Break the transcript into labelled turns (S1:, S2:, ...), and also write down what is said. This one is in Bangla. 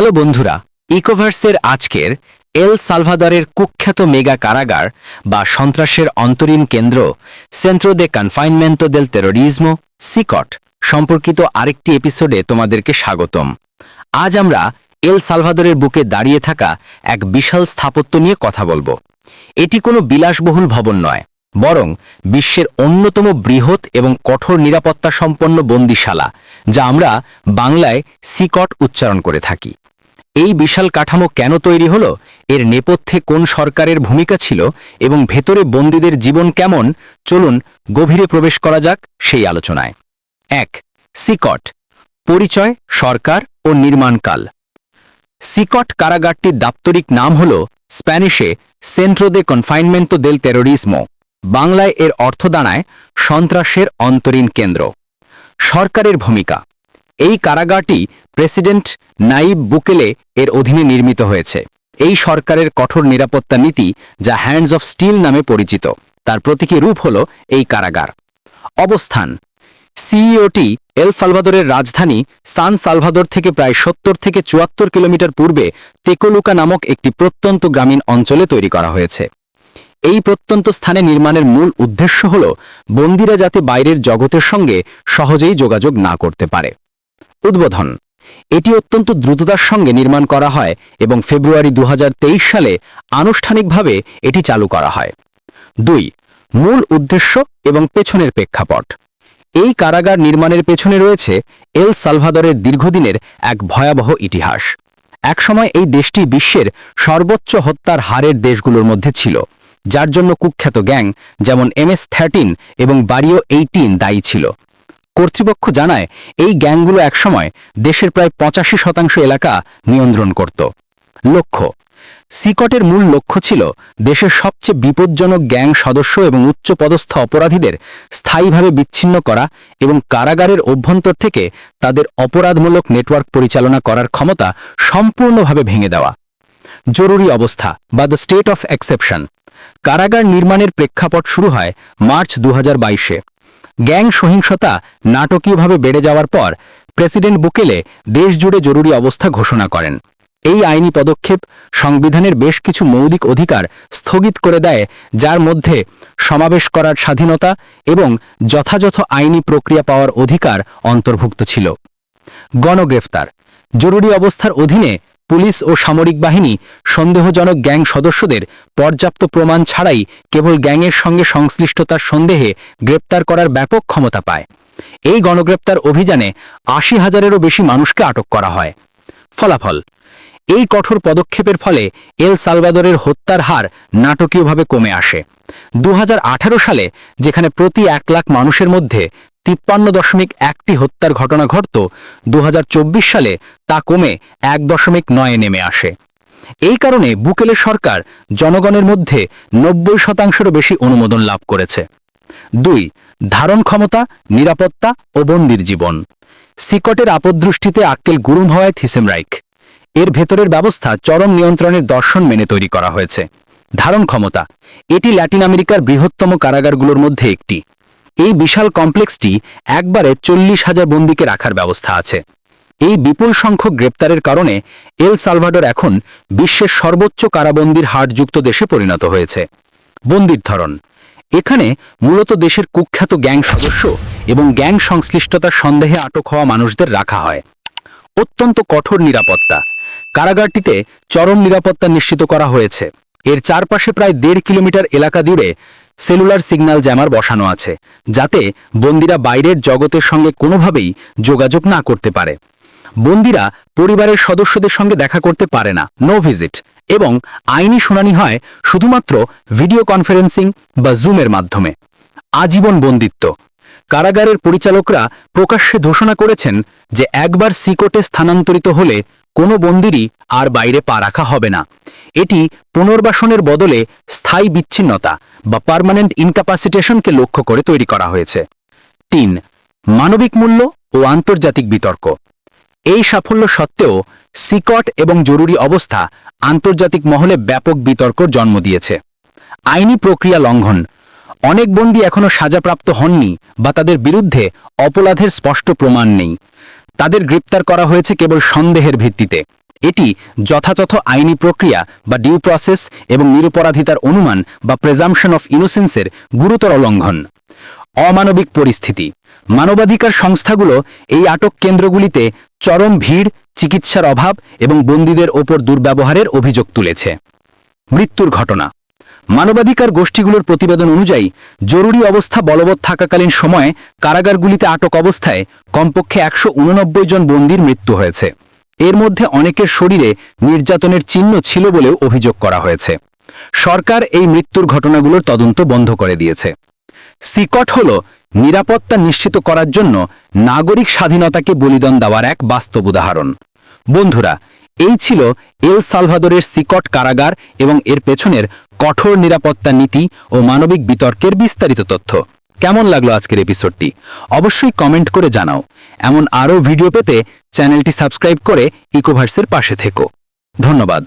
S1: হ্যালো বন্ধুরা, ইকোভার্সের আজকের এল সালভাদরের কুখ্যাত মেগা কারাগার বা সন্ত্রাসের অন্তরীণ কেন্দ্র সেন্ট্রো দে কনফাইনমেন্টো দেল তেরোরিজমো সিকট, সম্পর্কিত আরেকটি এপিসোডে তোমাদেরকে স্বাগতম। আজ আমরা এল সালভাদরের বুকে দাঁড়িয়ে থাকা এক বিশাল স্থাপত্য নিয়ে কথা বলব। এটি কোনো বিলাসবহুল ভবন নয়, বরং বিশ্বের অন্যতম বৃহৎ এবং কঠোর নিরাপত্তা সম্পন্ন বন্দিশালা, যা আমরা বাংলায় সিকট উচ্চারণ করে থাকি। এই বিশাল কাঠামো কেন তৈরি হলো? এর নেপথ্যে কোন সরকারের ভূমিকা ছিল? এবং ভেতরে বন্দীদের জীবন কেমন? চলুন গভীরে প্রবেশ করা যাক সেই আলোচনায়। এক, সিকট, পরিচয়, সরকার ও নির্মাণকাল সিকট কারাগারটির দাপ্তরিক নাম হল স্প্যানিশে সেন্ট্রো দে কনফাইনমেন্টো দেল তেরোরিজমো বাংলায় এর অর্থ দাঁড়ায় সন্ত্রাসের অন্তরীণ কেন্দ্র। সরকারের ভূমিকা। এই কারাগারটি প্রেসিডেন্ট নাইব বুকেলে এর অধীনে নির্মিত হয়েছে। এই সরকারের কঠোর নিরাপত্তা নীতি যা হ্যান্ডস অফ স্টিল নামে পরিচিত, তার প্রতীকী রূপ হল এই কারাগার। অবস্থান সিইওটি এল সালভাদরের রাজধানী সান সালভাদর থেকে প্রায় সত্তর থেকে চুয়াত্তর কিলোমিটার পূর্বে তেকোলুকা নামক একটি প্রত্যন্ত গ্রামীণ অঞ্চলে তৈরি করা হয়েছে। এই প্রত্যন্ত স্থানে নির্মাণের মূল উদ্দেশ্য হল বন্দিরা যাতে বাইরের জগতের সঙ্গে সহজেই যোগাযোগ না করতে পারে। উদ্বোধন। এটি অত্যন্ত দ্রুততার সঙ্গে নির্মাণ করা হয় এবং ফেব্রুয়ারি দু হাজার তেইশ সালে আনুষ্ঠানিকভাবে এটি চালু করা হয়। দুই, মূল উদ্দেশ্য এবং পেছনের প্রেক্ষাপট। এই কারাগার নির্মাণের পেছনে রয়েছে এল সালভাদরের দীর্ঘদিনের এক ভয়াবহ ইতিহাস। একসময় এই দেশটি বিশ্বের সর্বোচ্চ হত্যার হারের দেশগুলোর মধ্যে ছিল, যার জন্য কুখ্যাত গ্যাং যেমন এমএস থার্টিন এবং বারিও এইটিন দায়ী ছিল। কর্তৃপক্ষ জানায়, এই গ্যাংগুলো একসময় দেশের প্রায় পঁচাশি শতাংশ এলাকা নিয়ন্ত্রণ করত। লক্ষ্য, সিকটের মূল লক্ষ্য ছিল দেশের সবচেয়ে বিপজ্জনক গ্যাং সদস্য এবং উচ্চপদস্থ অপরাধীদের স্থায়ীভাবে বিচ্ছিন্ন করা এবং কারাগারের অভ্যন্তর থেকে তাদের অপরাধমূলক নেটওয়ার্ক পরিচালনা করার ক্ষমতা সম্পূর্ণভাবে ভেঙে দেওয়া। জরুরি অবস্থা, বা দ্য স্টেট অফ এক্সেপশন। কারাগার নির্মাণের প্রেক্ষাপট শুরু হয় মার্চ দু বাইশে। গ্যাং সহিংসতা নাটকীয়ভাবে বেড়ে যাওয়ার পর প্রেসিডেন্ট বুকেলে দেশজুড়ে জরুরি অবস্থা ঘোষণা করেন। এই আইনি পদক্ষেপ সংবিধানের বেশ কিছু মৌলিক অধিকার স্থগিত করে দেয়, যার মধ্যে সমাবেশ করার স্বাধীনতা এবং যথাযথ আইনি প্রক্রিয়া পাওয়ার অধিকার অন্তর্ভুক্ত ছিল। গণগ্রেফতার। জরুরি অবস্থার অধীনে পুলিশ ও সামরিক বাহিনী সন্দেহজনক গ্যাং সদস্যদের পর্যাপ্ত প্রমাণ ছাড়াই কেবল গ্যাংয়ের সঙ্গে সংশ্লিষ্টতার সন্দেহে গ্রেপ্তার করার ব্যাপক ক্ষমতা পায়। এই গণগ্রেপ্তার অভিযানে আশি হাজারেরও বেশি মানুষকে আটক করা হয়। ফলাফল, এই কঠোর পদক্ষেপের ফলে এল সালভাদরের হত্যার হার নাটকীয়ভাবে কমে আসে। দু হাজার আঠারো সালে, যেখানে প্রতি এক লাখ মানুষের মধ্যে তিপ্পান্ন দশমিক একটি হত্যার ঘটনা ঘটত দু হাজার চব্বিশ সালে, তা কমে এক দশমিক নয়ে নেমে আসে। এই কারণে বুকেলের সরকার জনগণের মধ্যে নব্বই শতাংশেরও বেশি অনুমোদন লাভ করেছে। দুই, ধারণ ক্ষমতা, নিরাপত্তা ও বন্দির জীবন। সিকটের আপদদৃষ্টিতে আক্কেল গুরুম হওয়ায় থিসেম রাইক। এর ভেতরের ব্যবস্থা চরম নিয়ন্ত্রণের দর্শন মেনে তৈরি করা হয়েছে। ধারণ ক্ষমতা, এটি ল্যাটিন আমেরিকার বৃহত্তম কারাগারগুলোর মধ্যে একটি। এই বিশাল কমপ্লেক্সটি একবারে চল্লিশ হাজার বন্দীকে রাখার ব্যবস্থা আছে। এই বিপুল সংখ্যক গ্রেপ্তারের কারণে এল সালভাডোর এখন বিশ্বের সর্বোচ্চ কারাবন্দির হারযুক্ত দেশে পরিণত হয়েছে। বন্দির ধরন। এখানে মূলত দেশের কুখ্যাত গ্যাং সদস্য এবং গ্যাং সংশ্লিষ্টতার সন্দেহে আটক হওয়া মানুষদের রাখা হয়। অত্যন্ত কঠোর নিরাপত্তা। কারাগারটিতে চরম নিরাপত্তা নিশ্চিত করা হয়েছে। এর চারপাশে প্রায় দেড় কিলোমিটার এলাকা জুড়ে সেলুলার সিগন্যাল জ্যামার বসানো আছে, যাতে বন্দিরা বাইরের জগতের সঙ্গে কোনোভাবেই যোগাযোগ না করতে পারে। বন্দিরা পরিবারের সদস্যদের সঙ্গে দেখা করতে পারে না নো ভিজিট এবং আইনি শুনানি হয় শুধুমাত্র ভিডিও কনফারেন্সিং বা জুমের মাধ্যমে। আজীবন বন্দিত্ব। কারাগারের পরিচালকরা প্রকাশ্যে ঘোষণা করেছেন যে একবার সিকোটে স্থানান্তরিত হলে কোনো বন্দিরই আর বাইরে পা রাখা হবে না। এটি পুনর্বাসনের বদলে স্থায়ী বিচ্ছিন্নতা বা পার্মানেন্ট ইনক্যাপাসিটেশনকে লক্ষ্য করে তৈরি করা হয়েছে। তিন, মানবিক মূল্য ও আন্তর্জাতিক বিতর্ক। এই সাফল্য সত্ত্বেও সিকট এবং জরুরি অবস্থা আন্তর্জাতিক মহলে ব্যাপক বিতর্ক জন্ম দিয়েছে। আইনি প্রক্রিয়া লঙ্ঘন। অনেক বন্দী এখনও সাজাপ্রাপ্ত হননি বা তাদের বিরুদ্ধে অপরাধের স্পষ্ট প্রমাণ নেই। তাদের গ্রেপ্তার করা হয়েছে কেবল সন্দেহের ভিত্তিতে। এটি যথাযথ আইনি প্রক্রিয়া বা ডিউ প্রসেস এবং নিরপরাধিতার অনুমান বা প্রেজামশন অফ ইনোসেন্সের গুরুতর লঙ্ঘন। অমানবিক পরিস্থিতি। মানবাধিকার সংস্থাগুলো এই আটক কেন্দ্রগুলিতে চরম ভিড়, চিকিৎসার অভাব এবং বন্দীদের ওপর দুর্ব্যবহারের অভিযোগ তুলেছে। মৃত্যুর ঘটনা। মানবাধিকার গোষ্ঠীগুলোর প্রতিবেদন অনুযায়ী, জরুরি অবস্থা বলবৎ থাকাকালীন সময়ে কারাগারগুলিতে আটক অবস্থায় কমপক্ষে একশো জন বন্দীর মৃত্যু হয়েছে। এর মধ্যে অনেকের শরীরে নির্যাতনের চিহ্ন ছিল বলেও অভিযোগ করা হয়েছে। সরকার এই মৃত্যুর ঘটনাগুলোর তদন্ত বন্ধ করে দিয়েছে। সিকট হল নিরাপত্তা নিশ্চিত করার জন্য নাগরিক স্বাধীনতাকে বলিদান দেওয়ার এক বাস্তব উদাহরণ। বন্ধুরা এই ছিল এল সালভাদরের সিকট কারাগার এবং এর পেছনের কঠোর নিরাপত্তা নীতি ও মানবিক বিতর্কের বিস্তারিত তথ্য। কেমন লাগল আজকের এপিসোডটি অবশ্যই কমেন্ট করে জানাও। এমন আরও ভিডিও পেতে চ্যানেলটি সাবস্ক্রাইব করে ইকোভার্সের পাশে থেকো। ধন্যবাদ।